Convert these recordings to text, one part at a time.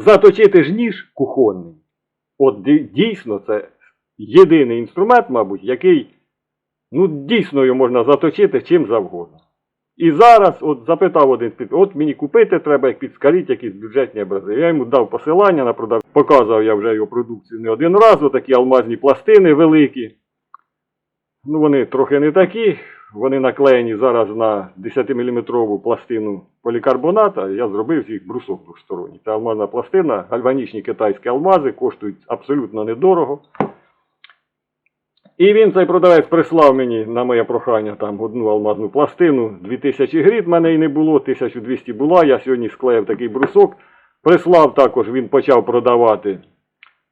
заточити ж ніж кухонний. От дійсно це єдиний інструмент, мабуть, який ну, дійсно його можна заточити чим завгодно. І зараз от запитав один під, от мені купити треба, як підскаліть якісь бюджетні образи. Я йому дав посилання на продав. Показував я вже його продукцію не один раз, отакі алмазні пластини великі. Ну, вони трохи не такі. Вони наклеєні зараз на 10-мм пластину полікарбоната. Я зробив з їх брусок двосторонній. Це алмазна пластина, гальванічні китайські алмази, коштують абсолютно недорого. І він цей продавець прислав мені на моє прохання там одну алмазну пластину. 2000 гривень в мене і не було, 1200 була. Я сьогодні склеїв такий брусок. Прислав також, він почав продавати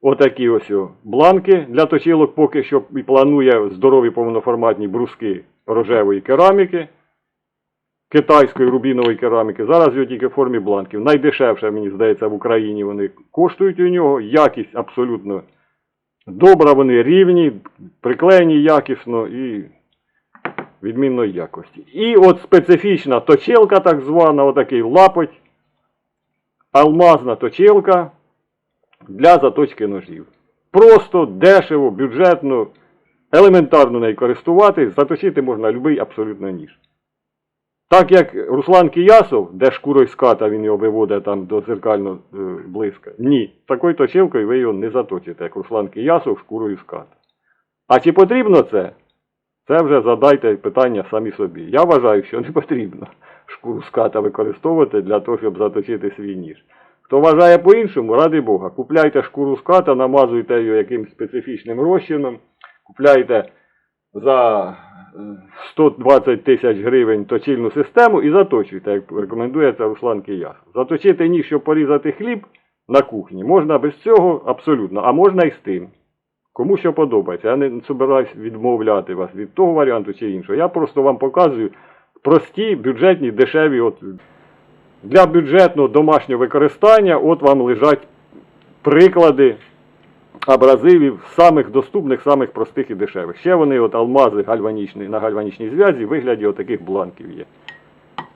отакі ось бланки для точилок, поки що і планує здорові повноформатні бруски рожевої кераміки, китайської рубінової кераміки. Зараз його тільки в формі бланків. Найдешевше, мені здається, в Україні вони коштують у нього. Якість абсолютно добра, вони рівні, приклеєні якісно і відмінної якості. І от специфічна точилка, так звана, отакий лапоть, алмазна точилка для заточки ножів. Просто, дешево, бюджетно, елементарно нею користуватись, заточити можна будь-який абсолютно ніж. Так як Руслан Киясов, де шкурою ската він його виводить там до зеркально е, близько. Ні, такою точилкою ви його не заточите, як Руслан Киясов шкурою ската. А чи потрібно це? Це вже задайте питання самі собі. Я вважаю, що не потрібно шкуру ската використовувати для того, щоб заточити свій ніж. Хто вважає по-іншому, ради Бога, купляйте шкуру ската, намазуйте її якимось специфічним розчином, купляйте за е, 120 тисяч гривень точильну систему і заточуйте, як рекомендується Руслан Кияс. Заточити ніж, щоб порізати хліб на кухні, можна без цього абсолютно, а можна і з тим. Кому що подобається. Я не собираюсь відмовляти вас від того варіанту чи іншого. Я просто вам показую прості, бюджетні, дешеві. От, для бюджетного домашнього використання от вам лежать приклади абразивів самих доступних, самих простих і дешевих. Ще вони от алмази гальванічні, на гальванічній зв'язі в вигляді отаких бланків є.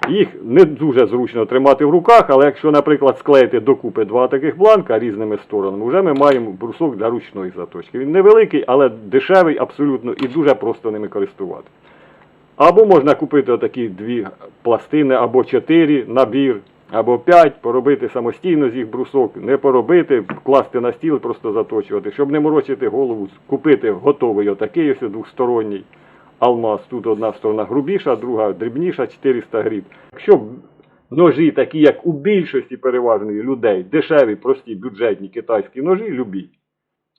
Їх не дуже зручно тримати в руках, але якщо, наприклад, склеїти докупи два таких бланка різними сторонами, вже ми маємо брусок для ручної заточки. Він невеликий, але дешевий абсолютно і дуже просто ними користувати. Або можна купити отакі дві пластини, або чотири набір, або п'ять, поробити самостійно з їх брусок, не поробити, класти на стіл, просто заточувати, щоб не морочити голову, купити готовий отакий ось двосторонній алмаз. Тут одна сторона грубіша, друга дрібніша, 400 гріб. Якщо ножі, такі як у більшості переважної людей, дешеві, прості, бюджетні китайські ножі, любі,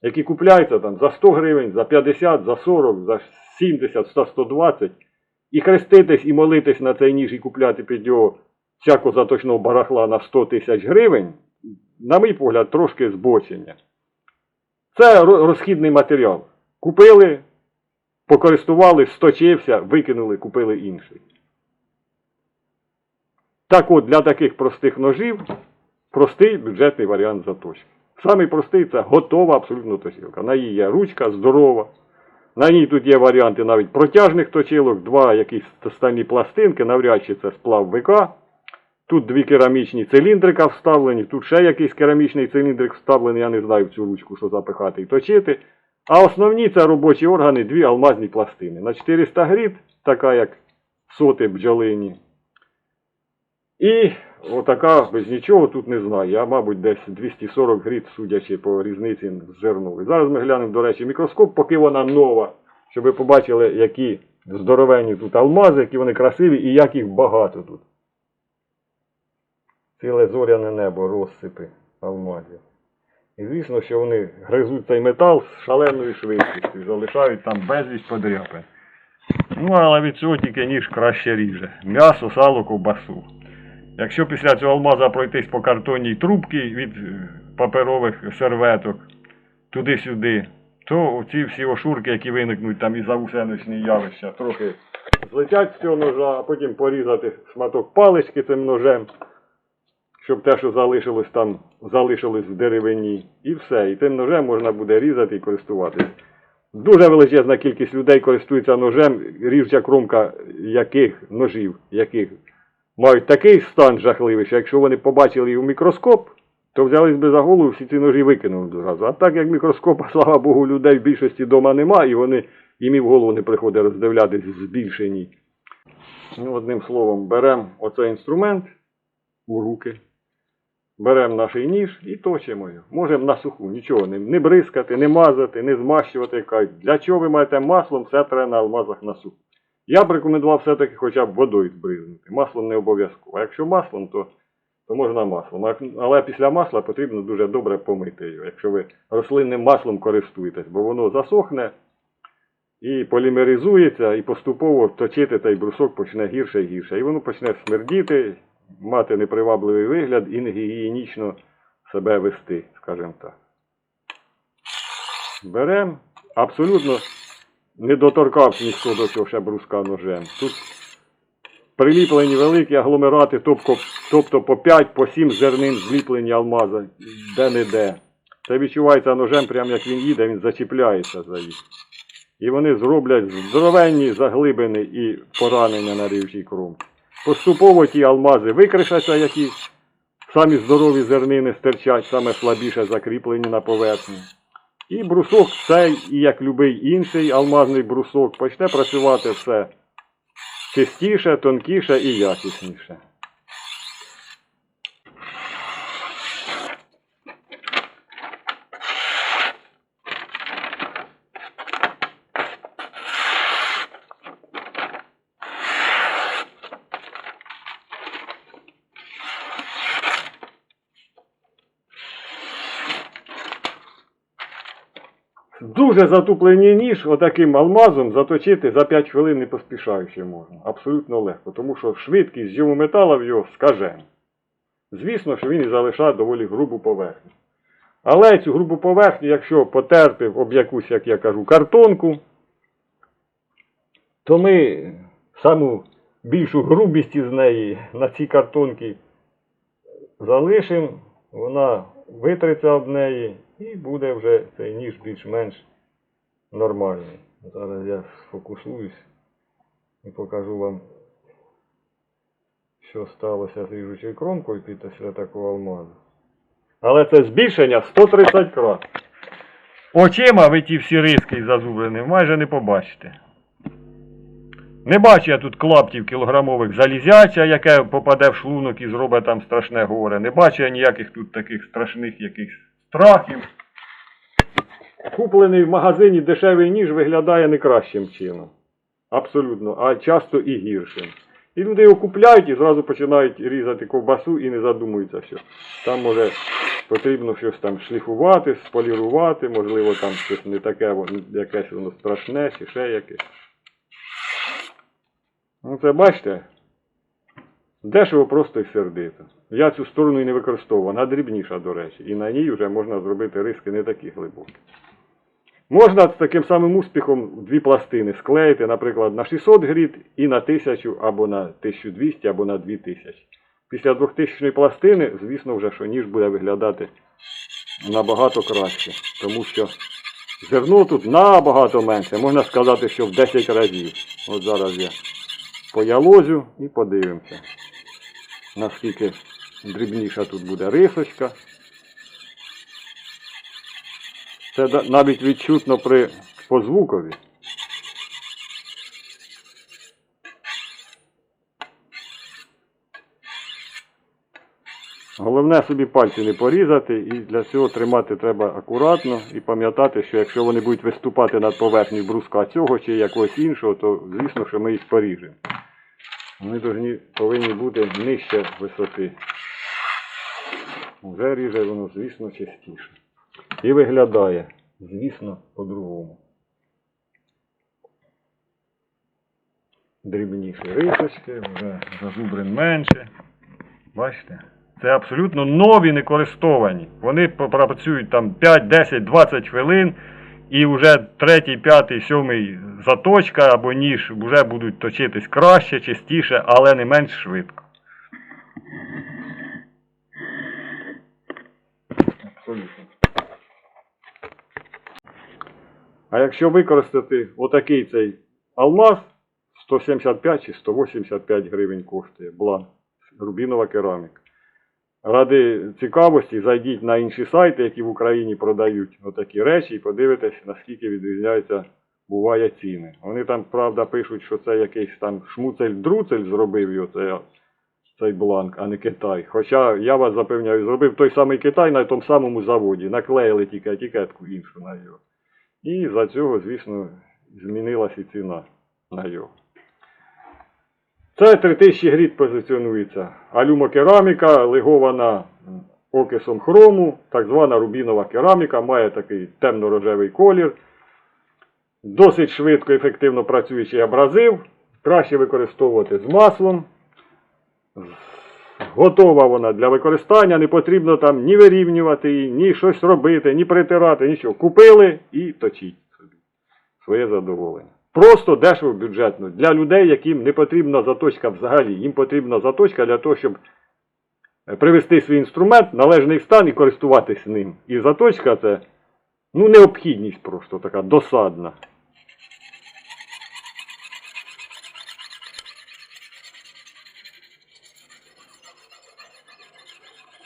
які купляються там за 100 гривень, за 50, за 40, за 70, 100, 120, і хреститись і молитись на цей ніж і купляти під його всяко заточного барахла на 100 тисяч гривень, на мій погляд, трошки збочення. Це розхідний матеріал. Купили, покористували, сточився, викинули, купили інший. Так от, для таких простих ножів простий бюджетний варіант заточки. Самий простий це готова абсолютно точилка. На її є ручка здорова. На ній тут є варіанти навіть протяжних точилок, два якісь стальні пластинки, навряд чи це сплав ВК. Тут дві керамічні циліндрика вставлені, тут ще якийсь керамічний циліндрик вставлений, я не знаю в цю ручку, що запихати і точити. А основні це робочі органи, дві алмазні пластини. На 400 гріт, така як соти бджолині. І отака без нічого тут не знаю. Я, мабуть, десь 240 гріт, судячи по різниці з зерновою. Зараз ми глянемо, до речі, мікроскоп, поки вона нова, щоб ви побачили, які здоровенні тут алмази, які вони красиві і як їх багато тут. Ціле зоряне небо, розсипи алмазів. І звісно, що вони гризуть цей метал з шаленою швидкістю залишають там безліч подряпин. Ну, але від цього тільки ніж краще ріже. М'ясо, сало, ковбасу. Якщо після цього алмаза пройтись по картонній трубці від е, паперових серветок туди-сюди, то ці всі ошурки, які виникнуть там із завусеночні явища, трохи злетять з цього ножа, а потім порізати шматок палички цим ножем, щоб те, що залишилось там, залишилось в деревині. І все. І тим ножем можна буде різати і користуватись. Дуже величезна кількість людей користується ножем, ріжча кромка яких ножів, яких мають такий стан жахливий, що якщо вони побачили її у мікроскоп, то взялись би за голову, всі ці ножі викинули одразу. А так як мікроскопа, слава Богу, людей в більшості вдома нема, і вони їм і в голову не приходить роздивлятись збільшені. Ну, одним словом, беремо оцей інструмент у руки, беремо наш ніж і точимо його. Можемо на суху, нічого не, не бризкати, не мазати, не змащувати. Для чого ви маєте маслом, все треба на алмазах на суху. Я б рекомендував все-таки хоча б водою збризнути. Маслом не обов'язково. Якщо маслом, то, то можна маслом. Але після масла потрібно дуже добре помити його, якщо ви рослинним маслом користуєтесь, бо воно засохне і полімеризується, і поступово точити той брусок почне гірше і гірше. І воно почне смердіти, мати непривабливий вигляд і негігієнічно себе вести, скажімо так. Беремо абсолютно не доторкався ніхто до цього ще бруска ножем. Тут приліплені великі агломерати, тобто, тобто по 5, по 7 зернин зліплені алмази, де-не-де. Це відчувається ножем, прямо як він їде, він зачіпляється за їх. І вони зроблять здоровенні заглибини і поранення на рівчій кромці. Поступово ті алмази викришаться, які самі здорові зернини стирчать, саме слабіше закріплені на поверхні. І брусок цей, і як любий інший алмазний брусок, почне працювати все чистіше, тонкіше і якісніше. Дуже затуплений ніж отаким алмазом заточити за 5 хвилин не поспішаючи можна. Абсолютно легко, тому що швидкість зйому метала в його скажена. Звісно, що він і залишає доволі грубу поверхню. Але цю грубу поверхню, якщо потерти об якусь, як я кажу, картонку, то ми саму більшу грубість із неї на цій картонці залишимо, вона витреться об неї і буде вже цей ніж більш-менш нормальний. Зараз я сфокусуюсь і покажу вам, що сталося з ріжучою кромкою після такого алмазу. Але це збільшення 130 крат. Очима ви ті всі риски зазублені майже не побачите. Не бачу я тут клаптів кілограмових залізяча, яке попаде в шлунок і зробить там страшне горе. Не бачу я ніяких тут таких страшних якихось страхів. Куплений в магазині дешевий ніж виглядає не кращим чином. Абсолютно, а часто і гіршим. І люди його купляють і зразу починають різати ковбасу і не задумуються, що там може потрібно щось там шліфувати, сполірувати, можливо, там щось не таке, якесь воно страшне чи ще якесь. Ну це бачите, дешево просто і сердито. Я цю сторону і не використовував, вона дрібніша, до речі, і на ній вже можна зробити риски не такі глибокі. Можна з таким самим успіхом дві пластини склеїти, наприклад, на 600 гріт і на 1000 або на 1200 або на 2000. Після 2000 пластини, звісно, вже що ніж буде виглядати набагато краще, тому що зерно тут набагато менше, можна сказати, що в 10 разів. От зараз я поялозю і подивимося, наскільки дрібніша тут буде рисочка. Це навіть відчутно при по звукові. Головне собі пальці не порізати, і для цього тримати треба акуратно і пам'ятати, що якщо вони будуть виступати над поверхнею бруска цього чи якогось іншого, то звісно, що ми їх поріжемо. Вони повинні бути нижче висоти. Вже ріже воно, звісно, частіше. І виглядає, звісно, по-другому. Дрібніші рисочки, вже зазубрин менше. Бачите? Це абсолютно нові не користовані. Вони попрацюють там 5, 10, 20 хвилин, і вже третій, п'ятий, сьомий заточка або ніж вже будуть точитись краще, чистіше, але не менш швидко. Абсолютно. А якщо використати отакий цей алмаз, 175 чи 185 гривень коштує бланк, рубінова кераміка. ради цікавості зайдіть на інші сайти, які в Україні продають отакі речі, і подивитесь, наскільки відрізняються буває ціни. Вони там, правда, пишуть, що це якийсь там шмуцель-друцель зробив його, це, цей бланк, а не Китай. Хоча я вас запевняю, зробив той самий Китай на тому самому заводі, наклеїли тільки етикетку іншу на його. І за цього, звісно, змінилася і ціна на його. Це 3000 гріт позиціонується. Алюмокераміка, легована окисом хрому, так звана рубінова кераміка, має такий темно-рожевий колір. Досить швидко і ефективно працюючий абразив. Краще використовувати з маслом. Готова вона для використання, не потрібно там ні вирівнювати її, ні щось робити, ні притирати, нічого. Купили і точіть собі своє задоволення. Просто дешево бюджетно. Для людей, яким не потрібна заточка взагалі. Їм потрібна заточка для того, щоб е, привести свій інструмент належний стан і користуватись ним. І заточка це ну, необхідність просто така досадна.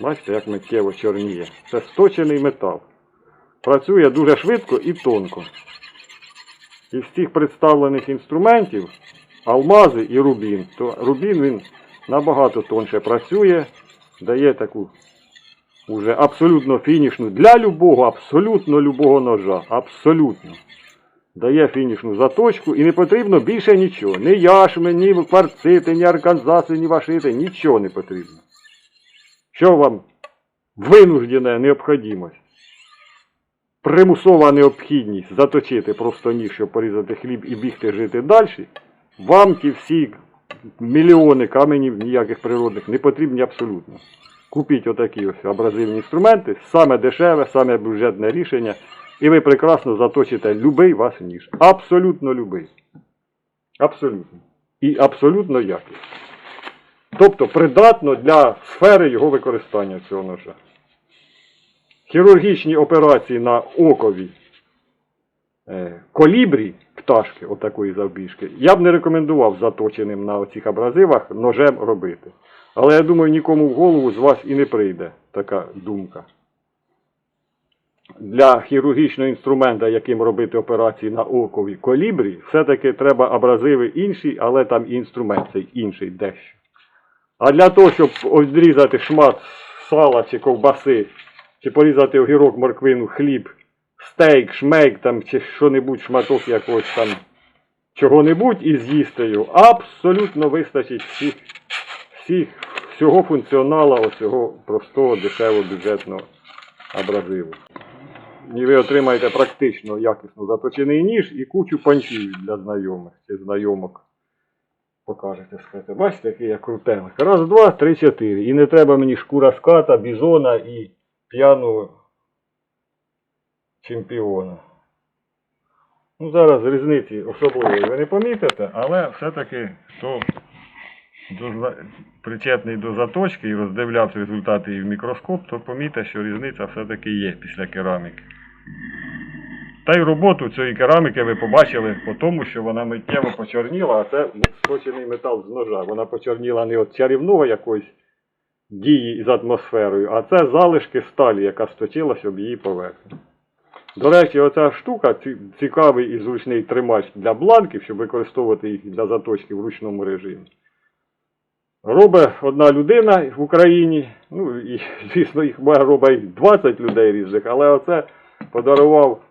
Бачите, як миттєво чорніє. Це сточений метал. Працює дуже швидко і тонко. Із цих представлених інструментів алмази і рубін. То рубін він набагато тонше працює, дає таку уже абсолютно фінішну для любого, абсолютно любого ножа. Абсолютно. Дає фінішну заточку і не потрібно більше нічого. Ні яшми, ні кварцити, ні арканзаси, ні вашити, нічого не потрібно. Що вам винуждена необхідність? Примусова необхідність заточити просто ніж, щоб порізати хліб і бігти жити далі, вам ті всі мільйони каменів ніяких природних не потрібні абсолютно. Купіть отакі ось абразивні інструменти, саме дешеве, саме бюджетне рішення, і ви прекрасно заточите любий ваш ніж. Абсолютно любий. Абсолютно. І абсолютно якісно. Тобто придатно для сфери його використання цього ножа. Хірургічні операції на окові е, колібрі пташки, отакої завбіжки, я б не рекомендував заточеним на оцих абразивах ножем робити. Але я думаю, нікому в голову з вас і не прийде така думка. Для хірургічного інструмента, яким робити операції на окові колібрі, все-таки треба абразиви інші, але там і інструмент цей інший дещо. А для того, щоб відрізати шмат сала чи ковбаси, чи порізати огірок, морквину, хліб, стейк, шмейк там, чи що-небудь, шматок якогось там чого-небудь і з'їсти його, абсолютно вистачить всіх, всіх, всього функціонала оцього простого, дешевого, бюджетного абразиву. І ви отримаєте практично якісно заточений ніж і кучу панчів для знайомих чи знайомок. Покажете, скажете, бачите, який я крутелик. Раз, два, три, чотири. І не треба мені шкура ската, бізона і п'яного чемпіона. Ну, зараз різниці особливої ви не помітите, але все-таки хто до, причетний до заточки і роздивлявся результати і в мікроскоп, то помітить, що різниця все-таки є після кераміки. Та й роботу цієї кераміки ви побачили по тому, що вона миттєво почорніла, а це скочений метал з ножа. Вона почорніла не від чарівного якоїсь дії з атмосферою, а це залишки сталі, яка сточилась об її поверхню. До речі, оця штука цікавий і зручний тримач для бланків, щоб використовувати їх для заточки в ручному режимі. Робить одна людина в Україні, ну і звісно, їх робить 20 людей різних, але оце подарував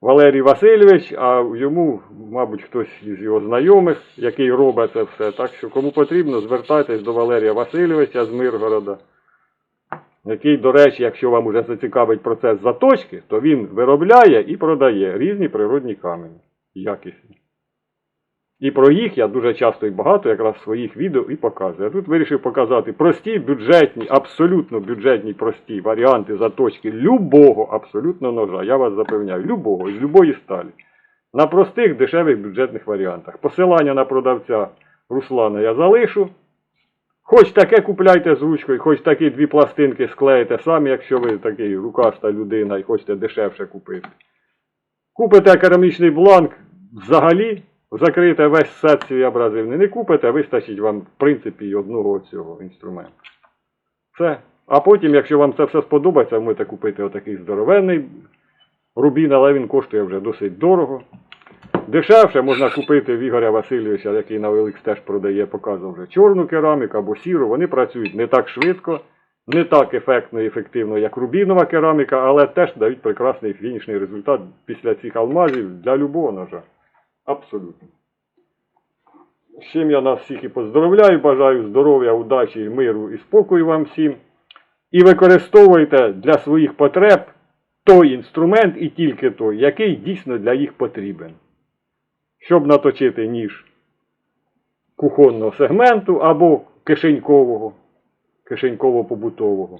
Валерій Васильович, а йому, мабуть, хтось із його знайомих, який робить це все. Так що кому потрібно, звертайтесь до Валерія Васильовича з Миргорода, який, до речі, якщо вам уже зацікавить процес заточки, то він виробляє і продає різні природні камені, якісні. І про їх я дуже часто і багато якраз в своїх відео і показую. А тут вирішив показати прості, бюджетні, абсолютно бюджетні прості варіанти заточки любого абсолютно ножа. Я вас запевняю, любого, з любої сталі. На простих дешевих бюджетних варіантах. Посилання на продавця Руслана я залишу. Хоч таке купляйте з ручкою, хоч такі дві пластинки склеїте самі, якщо ви такий рукаста людина і хочете дешевше купити. Купите керамічний бланк взагалі, закрите весь сет свій абразивний. Не купите, вистачить вам, в принципі, і одного цього інструменту. Все. А потім, якщо вам це все сподобається, можете купити отакий здоровенний рубін, але він коштує вже досить дорого. Дешевше можна купити в Ігоря Васильовича, який на Великс теж продає, показував вже чорну кераміку або сіру. Вони працюють не так швидко, не так ефектно і ефективно, як рубінова кераміка, але теж дають прекрасний фінішний результат після цих алмазів для любого ножа. Абсолютно. З чим я нас всіх і поздоровляю, бажаю здоров'я, удачі, миру і спокою вам всім. І використовуйте для своїх потреб той інструмент і тільки той, який дійсно для їх потрібен. Щоб наточити ніж кухонного сегменту або кишенькового, кишеньково-побутового.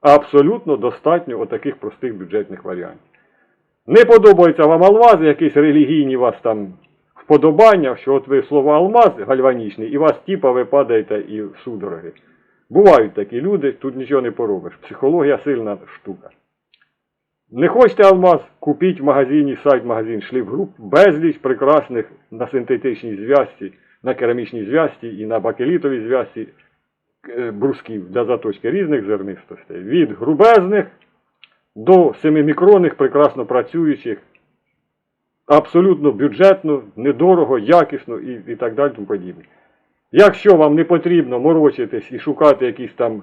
Абсолютно достатньо отаких простих бюджетних варіантів. Не подобаються вам алмази, якісь релігійні вас там вподобання, що от ви слово алмаз гальванічний, і вас тіпа ви падаєте і судороги. Бувають такі люди, тут нічого не поробиш. Психологія сильна штука. Не хочете алмаз, купіть в магазині, сайт магазин Шліфгруп, безліч прекрасних на синтетичній зв'язці, на керамічній зв'язці і на бакелітовій зв'язці е, брусків для заточки різних зернистостей. Від грубезних до 7-мікронних прекрасно працюючих, абсолютно бюджетно, недорого, якісно і, і так далі. Тому подібне. Якщо вам не потрібно морочитись і шукати якісь там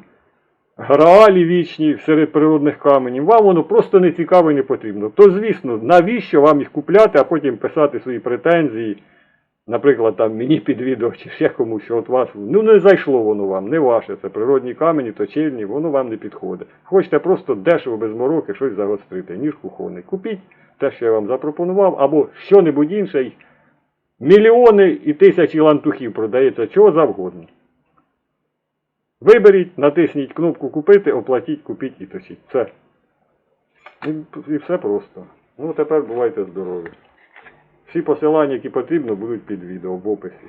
граалі вічні серед природних каменів, вам воно просто не цікаво і не потрібно. То, звісно, навіщо вам їх купляти, а потім писати свої претензії, наприклад, там мені під відео чи ще комусь, що от вас, ну не зайшло воно вам, не ваше, це природні камені, точильні, воно вам не підходить. Хочете просто дешево без мороки щось загострити, ніж кухонний. Купіть те, що я вам запропонував, або що-небудь інше. Мільйони і тисячі лантухів продається, чого завгодно. Виберіть, натисніть кнопку купити, оплатіть, купіть і точіть. Все. І, і все просто. Ну, тепер бувайте здорові. Всі посилання, які потрібно, будуть під відео в описі.